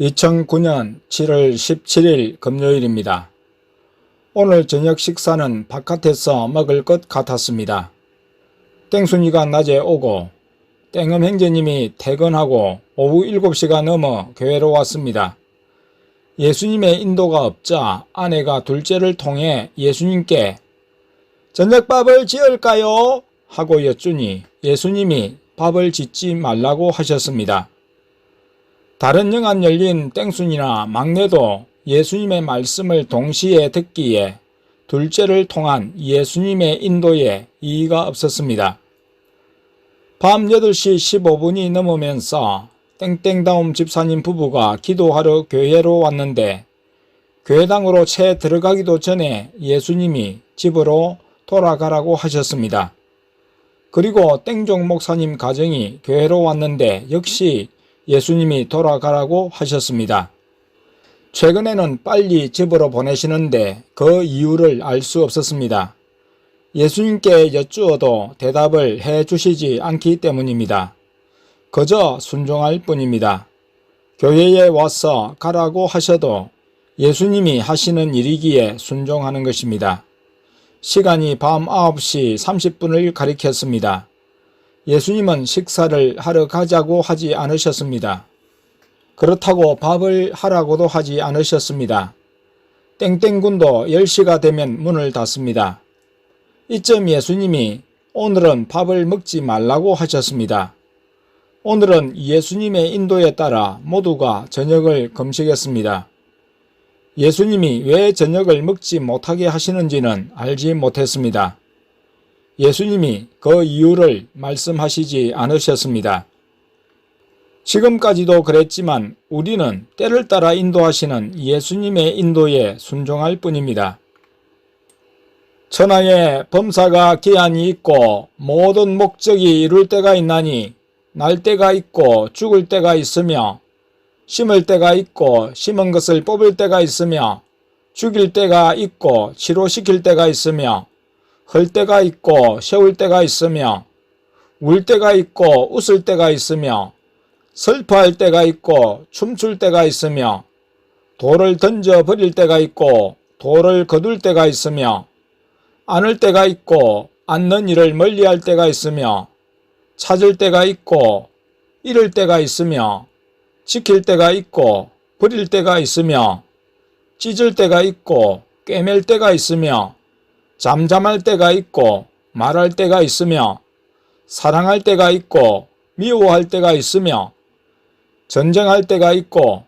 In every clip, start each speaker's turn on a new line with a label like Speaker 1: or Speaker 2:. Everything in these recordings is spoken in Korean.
Speaker 1: 2009년 7월 17일 금요일입니다. 오늘 저녁 식사는 바깥에서 먹을 것 같았습니다. 땡순이가 낮에 오고 땡엄 행제님이 퇴근하고 오후 7시가 넘어 교회로 왔습니다. 예수님의 인도가 없자 아내가 둘째를 통해 예수님께 저녁밥을 지을까요? 하고 여쭈니 예수님이 밥을 짓지 말라고 하셨습니다. 다른 영안 열린 땡순이나 막내도 예수님의 말씀을 동시에 듣기에 둘째를 통한 예수님의 인도에 이의가 없었습니다. 밤 8시 15분이 넘으면서 땡땡다움 집사님 부부가 기도하러 교회로 왔는데 교회당으로 채 들어가기도 전에 예수님이 집으로 돌아가라고 하셨습니다. 그리고 땡종 목사님 가정이 교회로 왔는데 역시 예수님이 돌아가라고 하셨습니다. 최근에는 빨리 집으로 보내시는데 그 이유를 알 수 없었습니다. 예수님께 여쭈어도 대답을 해 주시지 않기 때문입니다. 그저 순종할 뿐입니다. 교회에 와서 가라고 하셔도 예수님이 하시는 일이기에 순종하는 것입니다. 시간이 밤 9시 30분을 가리켰습니다. 예수님은 식사를 하러 가자고 하지 않으셨습니다. 그렇다고 밥을 하라고도 하지 않으셨습니다. 땡땡군도 10시가 되면 문을 닫습니다. 이쯤 예수님이 오늘은 밥을 먹지 말라고 하셨습니다. 오늘은 예수님의 인도에 따라 모두가 저녁을 금식했습니다. 예수님이 왜 저녁을 먹지 못하게 하시는지는 알지 못했습니다. 예수님이 그 이유를 말씀하시지 않으셨습니다. 지금까지도 그랬지만 우리는 때를 따라 인도하시는 예수님의 인도에 순종할 뿐입니다. 천하에 범사가 기한이 있고 모든 목적이 이룰 때가 있나니 날 때가 있고 죽을 때가 있으며 심을 때가 있고 심은 것을 뽑을 때가 있으며 죽일 때가 있고 치료시킬 때가 있으며 흘 때가 있고 세울 때가 있으며 울 때가 있고 웃을 때가 있으며 슬퍼할 때가 있고 춤출 때가 있으며 돌을 던져 버릴 때가 있고 돌을 거둘 때가 있으며 안을 때가 있고 앉는 일을 멀리할 때가 있으며 찾을 때가 있고 잃을 때가 있으며 지킬 때가 있고 버릴 때가 있으며 찢을 때가 있고 꿰맬 때가 있으며 잠잠할 때가 있고 말할 때가 있으며 사랑할 때가 있고 미워할 때가 있으며 전쟁할 때가 있고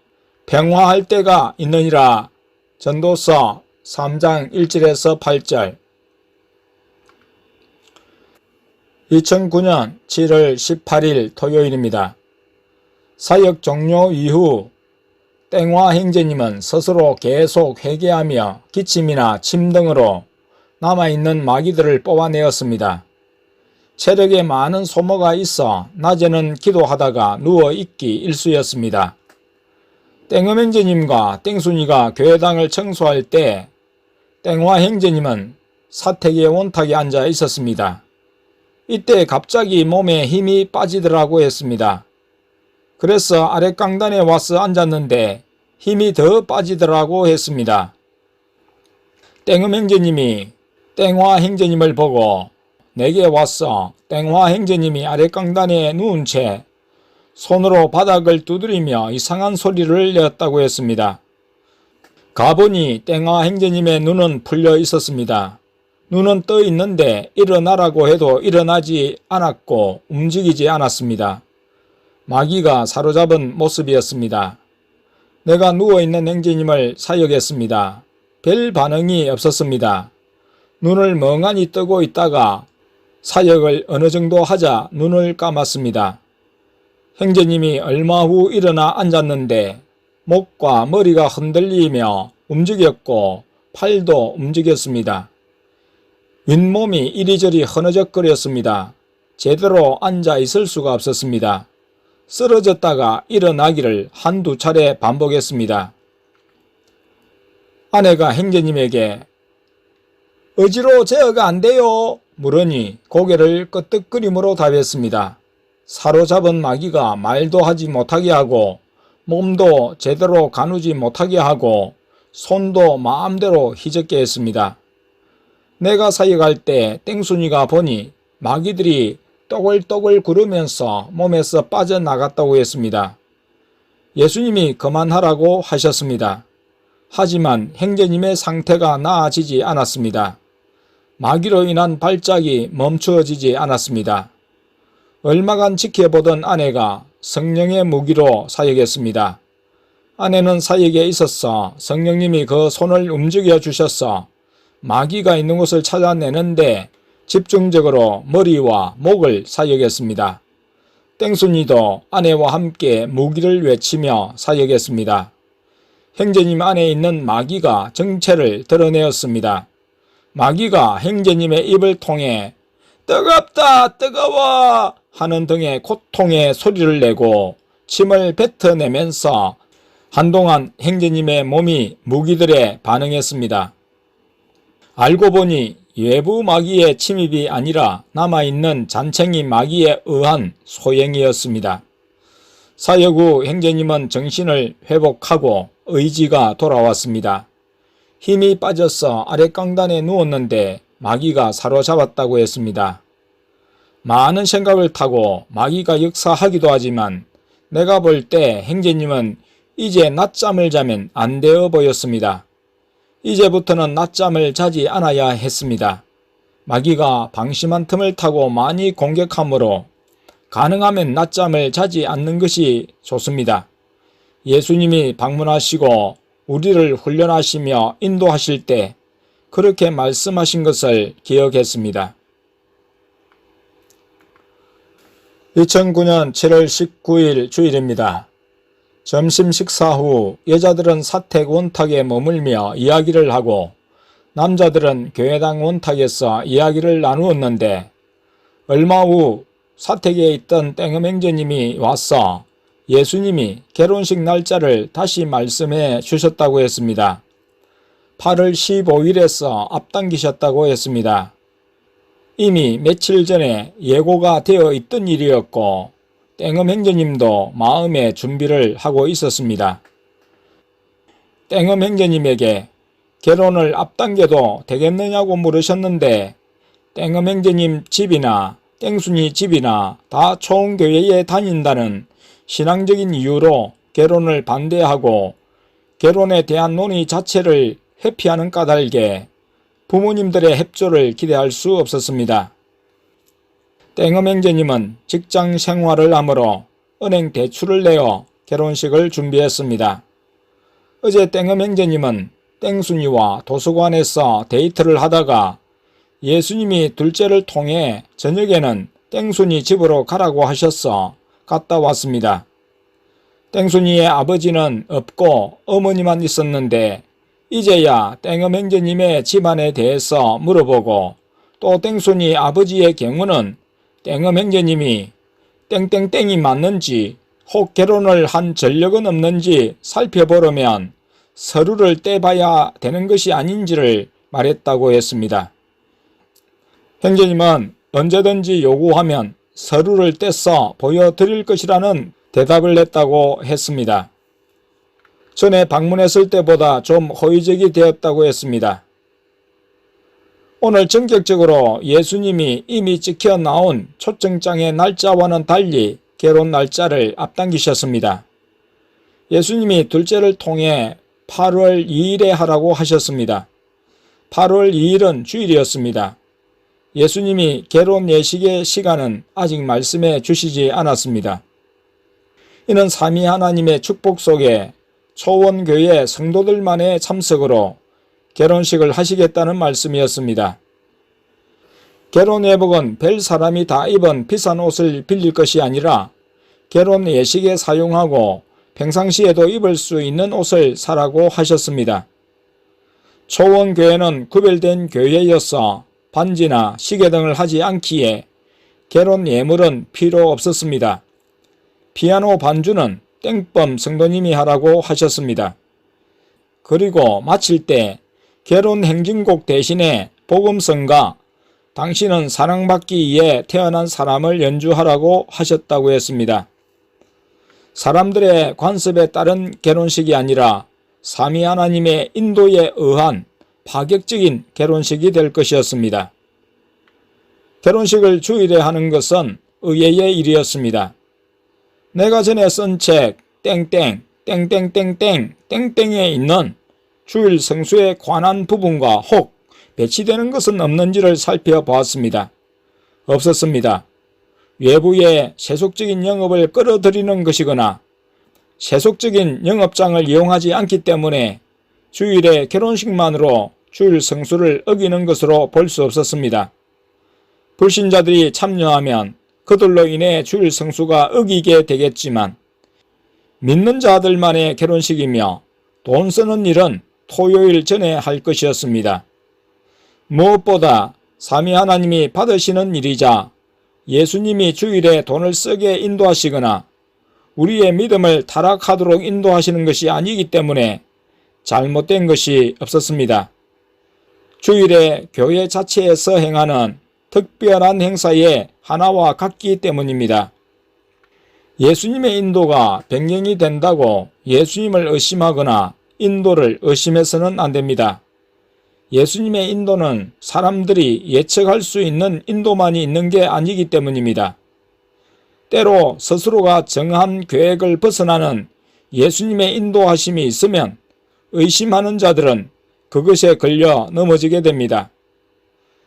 Speaker 1: 평화할 때가 있느니라. 전도서 3장 1절에서 8절 2009년 7월 18일 토요일입니다. 사역 종료 이후 땡화 행제님은 스스로 계속 회개하며 기침이나 침 등으로 남아있는 마귀들을 뽑아내었습니다. 체력에 많은 소모가 있어 낮에는 기도하다가 누워 있기 일쑤였습니다. 땡음 행제님과 땡순이가 교회당을 청소할 때 땡화 행제님은 사택에 원탁에 앉아 있었습니다. 이때 갑자기 몸에 힘이 빠지더라고 했습니다. 그래서 아래 강단에 와서 앉았는데 힘이 더 빠지더라고 했습니다. 땡음 행제님이 땡화 행제님을 보고 내게 왔어 땡화 행제님이 아래 강단에 누운 채 손으로 바닥을 두드리며 이상한 소리를 내었다고 했습니다. 가보니 땡화 행제님의 눈은 풀려 있었습니다. 눈은 떠 있는데 일어나라고 해도 일어나지 않았고 움직이지 않았습니다. 마귀가 사로잡은 모습이었습니다. 내가 누워있는 행제님을 사역했습니다. 별 반응이 없었습니다. 눈을 멍하니 뜨고 있다가 사역을 어느 정도 하자 눈을 감았습니다. 형제님이 얼마 후 일어나 앉았는데 목과 머리가 흔들리며 움직였고 팔도 움직였습니다. 윗몸이 이리저리 흐느적거렸습니다. 제대로 앉아 있을 수가 없었습니다. 쓰러졌다가 일어나기를 한두 차례 반복했습니다. 아내가 행제님에게 어지로 제어가 안 돼요. 물으니 고개를 끄덕거림으로 답했습니다. 사로잡은 마귀가 말도 하지 못하게 하고 몸도 제대로 가누지 못하게 하고 손도 마음대로 희적게 했습니다. 내가 사역할 때 땡순이가 보니 마귀들이 떠글떠글 구르면서 몸에서 빠져나갔다고 했습니다. 예수님이 그만하라고 하셨습니다. 하지만 행제님의 상태가 나아지지 않았습니다. 마귀로 인한 발작이 멈추어지지 않았습니다. 얼마간 지켜보던 아내가 성령의 무기로 사역했습니다. 아내는 사역에 있어서 성령님이 그 손을 움직여 주셔서 마귀가 있는 곳을 찾아내는데 집중적으로 머리와 목을 사역했습니다. 땡순이도 아내와 함께 무기를 외치며 사역했습니다. 행제님 안에 있는 마귀가 정체를 드러내었습니다. 마귀가 행제님의 입을 통해 뜨겁다 뜨거워 하는 등의 고통의 소리를 내고 침을 뱉어내면서 한동안 행제님의 몸이 무기들에 반응했습니다. 알고 보니 외부 마귀의 침입이 아니라 남아있는 잔챙이 마귀에 의한 소행이었습니다. 사역 후 행제님은 정신을 회복하고 의지가 돌아왔습니다. 힘이 빠져서 아랫강단에 누웠는데 마귀가 사로잡았다고 했습니다. 많은 생각을 타고 마귀가 역사하기도 하지만 내가 볼 때 행제님은 이제 낮잠을 자면 안 되어 보였습니다. 이제부터는 낮잠을 자지 않아야 했습니다. 마귀가 방심한 틈을 타고 많이 공격하므로 가능하면 낮잠을 자지 않는 것이 좋습니다. 예수님이 방문하시고 우리를 훈련하시며 인도하실 때 그렇게 말씀하신 것을 기억했습니다. 2009년 7월 19일 주일입니다. 점심 식사 후 여자들은 사택 원탁에 머물며 이야기를 하고 남자들은 교회당 원탁에서 이야기를 나누었는데 얼마 후 사택에 있던 땡음행제님이 와서 예수님이 결혼식 날짜를 다시 말씀해 주셨다고 했습니다. 8월 15일에서 앞당기셨다고 했습니다. 이미 며칠 전에 예고가 되어 있던 일이었고 땡음 행제님도 마음의 준비를 하고 있었습니다. 땡음 행제님에게 결혼을 앞당겨도 되겠느냐고 물으셨는데 땡음 행제님 집이나 땡순이 집이나 다 총교회에 다닌다는 신앙적인 이유로 결혼을 반대하고 결혼에 대한 논의 자체를 회피하는 까닭에 부모님들의 협조를 기대할 수 없었습니다. 땡엄 행제님은 직장 생활을 하므로 은행 대출을 내어 결혼식을 준비했습니다. 어제 땡엄 행제님은 땡순이와 도서관에서 데이트를 하다가 예수님이 둘째를 통해 저녁에는 땡순이 집으로 가라고 하셔서 갔다 왔습니다. 땡순이의 아버지는 없고 어머니만 있었는데 이제야 땡엄 행제님의 집안에 대해서 물어보고 또 땡순이 아버지의 경우는 땡엄 행제님이 땡땡땡이 맞는지 혹 결혼을 한 전력은 없는지 살펴보려면 서류를 떼봐야 되는 것이 아닌지를 말했다고 했습니다. 행제님은 언제든지 요구하면 서류를 떼서 보여드릴 것이라는 대답을 냈다고 했습니다. 전에 방문했을 때보다 좀 호의적이 되었다고 했습니다. 오늘 전격적으로 예수님이 이미 찍혀 나온 초청장의 날짜와는 달리 결혼 날짜를 앞당기셨습니다. 예수님이 둘째를 통해 8월 2일에 하라고 하셨습니다. 8월 2일은 주일이었습니다. 예수님이 결혼 예식의 시간은 아직 말씀해 주시지 않았습니다. 이는 삼위 하나님의 축복 속에 초원교회 성도들만의 참석으로 결혼식을 하시겠다는 말씀이었습니다. 결혼 예복은 별 사람이 다 입은 비싼 옷을 빌릴 것이 아니라 결혼 예식에 사용하고 평상시에도 입을 수 있는 옷을 사라고 하셨습니다. 초원교회는 구별된 교회였어 반지나 시계 등을 하지 않기에 결혼 예물은 필요 없었습니다. 피아노 반주는 땡범 성도님이 하라고 하셨습니다. 그리고 마칠 때 결혼 행진곡 대신에 복음성가 당신은 사랑받기 위해 태어난 사람을 연주하라고 하셨다고 했습니다. 사람들의 관습에 따른 결혼식이 아니라 삼위 하나님의 인도에 의한 파격적인 결혼식이 될 것이었습니다. 결혼식을 주일에 하는 것은 의외의 일이었습니다. 내가 전에 쓴 책 땡땡 땡땡땡땡 땡땡에 있는 주일 성수에 관한 부분과 혹 배치되는 것은 없는지를 살펴보았습니다. 없었습니다. 외부의 세속적인 영업을 끌어들이는 것이거나 세속적인 영업장을 이용하지 않기 때문에 주일에 결혼식만으로 주일 성수를 어기는 것으로 볼 수 없었습니다. 불신자들이 참여하면 그들로 인해 주일 성수가 어기게 되겠지만 믿는 자들만의 결혼식이며 돈 쓰는 일은 토요일 전에 할 것이었습니다. 무엇보다 삼위 하나님이 받으시는 일이자 예수님이 주일에 돈을 쓰게 인도하시거나 우리의 믿음을 타락하도록 인도하시는 것이 아니기 때문에 잘못된 것이 없었습니다. 주일에 교회 자체에서 행하는 특별한 행사의 하나와 같기 때문입니다. 예수님의 인도가 변경이 된다고 예수님을 의심하거나 인도를 의심해서는 안 됩니다. 예수님의 인도는 사람들이 예측할 수 있는 인도만이 있는 게 아니기 때문입니다. 때로 스스로가 정한 계획을 벗어나는 예수님의 인도하심이 있으면 의심하는 자들은 그것에 걸려 넘어지게 됩니다.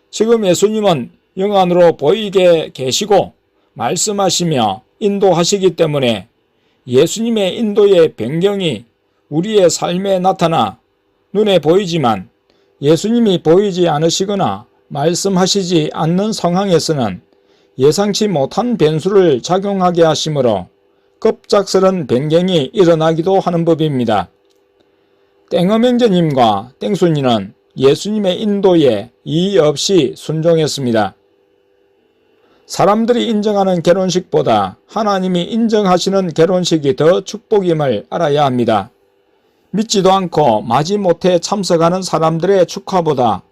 Speaker 1: 지금 예수님은 영안으로 보이게 계시고 말씀하시며 인도하시기 때문에 예수님의 인도의 변경이 우리의 삶에 나타나 눈에 보이지만 예수님이 보이지 않으시거나 말씀하시지 않는 상황에서는 예상치 못한 변수를 작용하게 하시므로 급작스런 변경이 일어나기도 하는 법입니다. 땡어명제님과 땡순이는 예수님의 인도에 이의 없이 순종했습니다. 사람들이 인정하는 결혼식보다 하나님이 인정하시는 결혼식이 더 축복임을 알아야 합니다. 믿지도 않고 마지못해 참석하는 사람들의 축하보다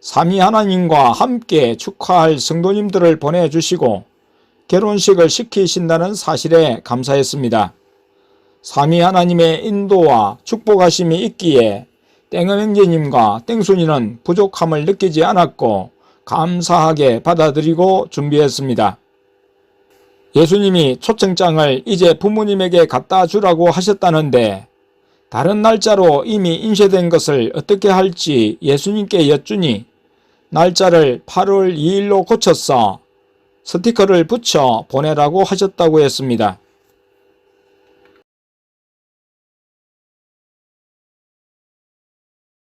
Speaker 1: 삼위 하나님과 함께 축하할 성도님들을 보내주시고 결혼식을 시키신다는 사실에 감사했습니다. 삼위 하나님의 인도와 축복하심이 있기에 땡은 형제님과 땡순이는 부족함을 느끼지 않았고 감사하게 받아들이고 준비했습니다. 예수님이 초청장을 이제 부모님에게 갖다 주라고 하셨다는데 다른 날짜로 이미 인쇄된 것을 어떻게 할지 예수님께 여쭈니 날짜를 8월 2일로 고쳐서 스티커를 붙여 보내라고 하셨다고 했습니다.